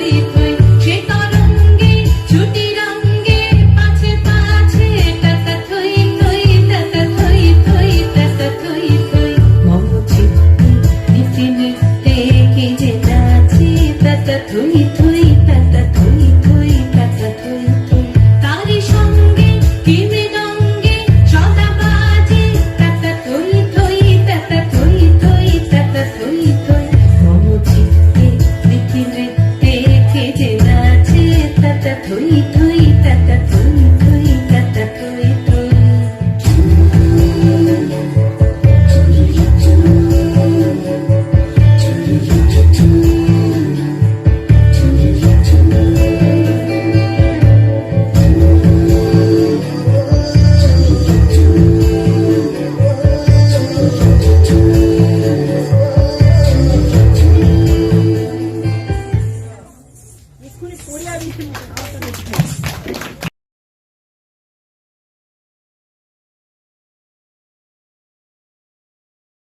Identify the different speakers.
Speaker 1: ali. 哒哒推推，哒哒推。Thank you.